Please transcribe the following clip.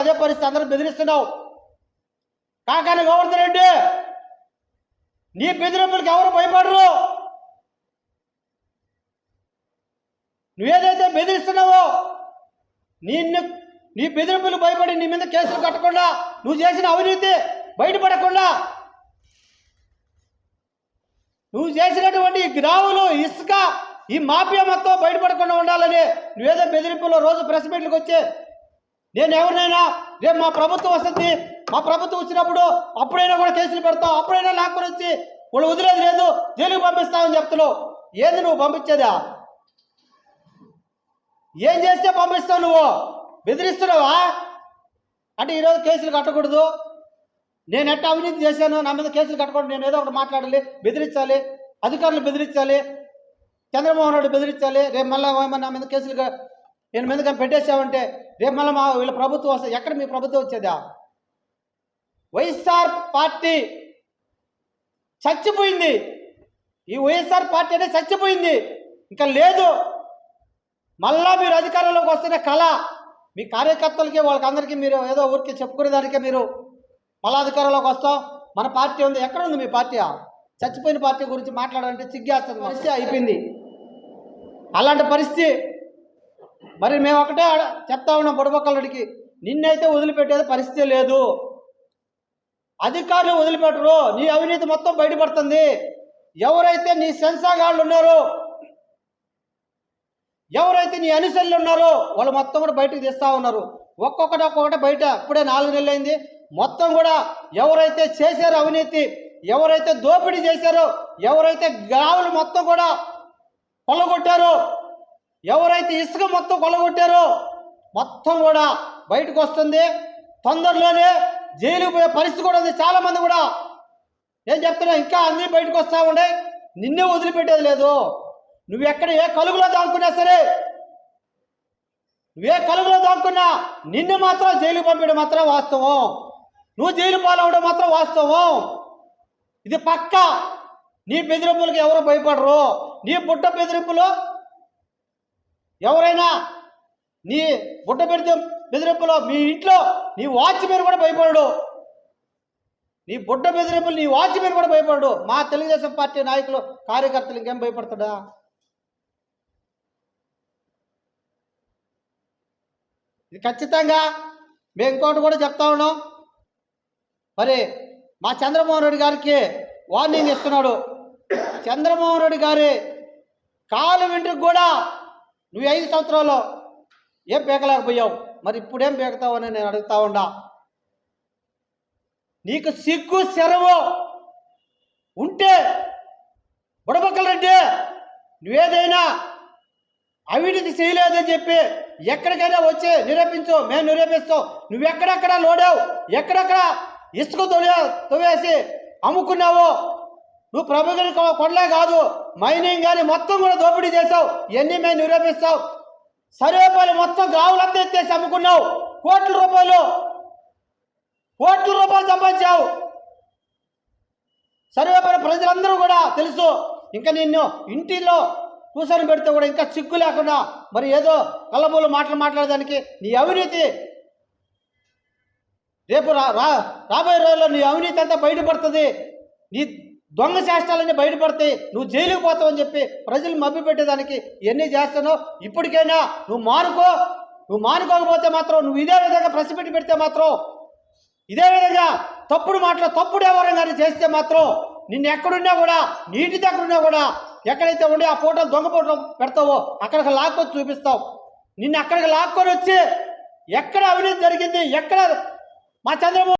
అదే పరిస్థితి అందరూ బెదిరిస్తున్నావు కాకాని గోవర్ధన్ రెడ్డి నీ బెదిరింపులకు ఎవరు భయపడరు? నువ్వేదైతే బెదిరిస్తున్నావో నిన్ను నీ బెదిరింపులు భయపడి నీ మీద కేసులు కట్టకుండా నువ్వు చేసిన అవినీతి బయటపడకుండా నువ్వు చేసినటువంటి గ్రాములు గ్రావులు ఇసుక ఈ మాఫియా మొత్తం బయటపడకుండా ఉండాలని నువ్వేదో బెదిరింపులో రోజు ప్రెస్ మీట్లకు వచ్చి నేను ఎవరినైనా రేపు మా ప్రభుత్వం వస్తుంది. మా ప్రభుత్వం వచ్చినప్పుడు అప్పుడైనా కూడా కేసులు పెడతాం. అప్పుడైనా నా వచ్చి వాళ్ళు వదిలేదు లేదు. జైలుకి పంపిస్తామని చెప్తున్నావు. ఏంది నువ్వు పంపించేదా? ఏం చేస్తే పంపిస్తావు నువ్వు? బెదిరిస్తున్నావా? అంటే ఈరోజు కేసులు కట్టకూడదు. నేను ఎట్ట అవినీతి చేశాను నా మీద కేసులు కట్టకూడదు. నేను ఏదో ఒకటి మాట్లాడాలి బెదిరించాలి అధికారులు బెదిరించాలి చంద్రమోహన్ నాయుడు బెదిరించాలి రేపు మళ్ళీ నా మీద కేసులు నేను మీద కానీ పెట్టేసావంటే రేపు మళ్ళీ మా వీళ్ళ ప్రభుత్వం వస్తుంది ఎక్కడ మీ ప్రభుత్వం వచ్చేదా? వైఎస్ఆర్ పార్టీ చచ్చిపోయింది. ఈ వైఎస్ఆర్ పార్టీ అనేది చచ్చిపోయింది. ఇంకా లేదు. మళ్ళా మీరు అధికారంలోకి వస్తున్న కళ. మీ కార్యకర్తలకి వాళ్ళకందరికీ మీరు ఏదో ఊరికి చెప్పుకునేదానికే మీరు మళ్ళా అధికారంలోకి వస్తాం. మన పార్టీ ఉంది. ఎక్కడ ఉంది మీ పార్టీ? చచ్చిపోయిన పార్టీ గురించి మాట్లాడాలంటే చిగ్గేస్తుంది. పరిస్థితి అయిపోయింది. అలాంటి పరిస్థితి మరి మేము ఒకటే చెప్తా ఉన్నాం బుడబక్కలడికి నిన్నైతే వదిలిపెట్టేది పరిస్థితి లేదు. అధికారులు వదిలిపెట్టరు నీ అవినీతి మొత్తం బయటపడుతుంది. ఎవరైతే నీ సెన్సాగాళ్ళు ఉన్నారో ఎవరైతే నీ అనుసరులు ఉన్నారో వాళ్ళు మొత్తం కూడా బయటకు తీస్తూ ఉన్నారు. ఒక్కొక్కటి ఒక్కొక్కటి బయట ఇప్పుడే నాలుగు నెలలు అయింది. మొత్తం కూడా ఎవరైతే చేశారో అవినీతి ఎవరైతే దోపిడీ చేశారో ఎవరైతే గావులు మొత్తం కూడా పొలగొట్టారో ఎవరైతే ఇసుక మొత్తం కొలగొట్టారో మొత్తం కూడా బయటకు వస్తుంది. తొందరలోనే జైలుకు పోయే పరిస్థితి కూడా ఉంది. చాలామంది కూడా నేను చెప్తున్నా ఇంకా అన్నీ బయటకు వస్తూ ఉండే. నిన్నే వదిలిపెట్టేది లేదు. నువ్వు ఎక్కడ ఏ కలుగులో దాక్కున్నా సరే నువ్వే కలుగులో దాక్కున్నా నిన్ను మాత్రం జైలు పంపించడం మాత్రం వాస్తవం. నువ్వు జైలు పాలవడం మాత్రం వాస్తవం. ఇది పక్క. నీ బెదిరింపులకు ఎవరు భయపడరు. నీ పుట్ట బెదిరింపులో ఎవరైనా నీ బుట్ట బెదిరి బెదిరింపులో మీ ఇంట్లో నీ వాచ్ మీద కూడా భయపడడు. నీ బుడ్డ బెదిరింపులు నీ వాచ్ మీద కూడా భయపడడు. మా తెలుగుదేశం పార్టీ నాయకులు కార్యకర్తలు ఇంకేం భయపడతాడా? ఇది ఖచ్చితంగా మేము ఇంకోటి కూడా చెప్తా ఉన్నాం. మరి మా చంద్రమోహన్ రెడ్డి గారికి వార్నింగ్ ఇస్తున్నాడు. చంద్రమోహన్ రెడ్డి గారి కాలు వెంట్రుకు కూడా నువ్వు ఐదు సంవత్సరాలు ఏం పీకలేకపోయావు? మరి ఇప్పుడేం పేకతావని నేను అడుగుతా ఉండా. నీకు సిగ్గు సెరవు ఉంటే బుడబక్కలంటే నువ్వేదైనా అవినీతి చేయలేదని చెప్పి ఎక్కడికైనా వచ్చి నిరూపించు మేము నిరూపిస్తాం. నువ్వు ఎక్కడెక్కడ లోడావు? ఎక్కడెక్కడ ఇసుక తొలి తొవేసి అమ్ముకున్నావో? నువ్వు ప్రభుత్వం కొనలే కాదు మైనింగ్ కానీ మొత్తం కూడా దోపిడీ చేసావు ఎన్ని మేము నిరూపిస్తావు? సర్వేపల్లి మొత్తం గావులంతా ఎత్తేసి అమ్ముకున్నావు. కోట్ల రూపాయలు. కోట్ల రూపాయలు సంపాదించావు. సర్వేపల్లి ప్రజలందరూ కూడా తెలుసు. ఇంకా నిన్ను ఇంటిలో కూర్చొని పెడితే కూడా ఇంకా చిక్కు లేకుండా మరి ఏదో కళ్ళబూలు మాటలు మాట్లాడడానికి నీ అవినీతి. రేపు రా రా రాబోయే రోజుల్లో నీ అవినీతి అంతా బయటపడుతుంది. నీ దొంగ శాస్త్రాలన్నీ బయటపడతాయి నువ్వు జైలుకు పోతావు అని చెప్పి ప్రజలు మభ్య పెట్టేదానికి ఎన్ని చేస్తానో ఇప్పటికైనా నువ్వు మానుకో. నువ్వు మానుకోకపోతే మాత్రం నువ్వు ఇదే విధంగా ప్రసిపెట్టి పెడితే మాత్రం ఇదే విధంగా తప్పుడు మాటలు తప్పుడు ఎవరం కానీ చేస్తే మాత్రం నిన్ను ఎక్కడున్నా కూడా నీటి దగ్గర ఉన్నా కూడా ఎక్కడైతే ఉండి ఆ ఫోటోలు దొంగ ఫోటో పెడతావో అక్కడికి లాక్కొచ్చి చూపిస్తావు. నిన్ను అక్కడికి లాక్కొని వచ్చి ఎక్కడ అవినీతి జరిగింది ఎక్కడ మా చంద్రబాబు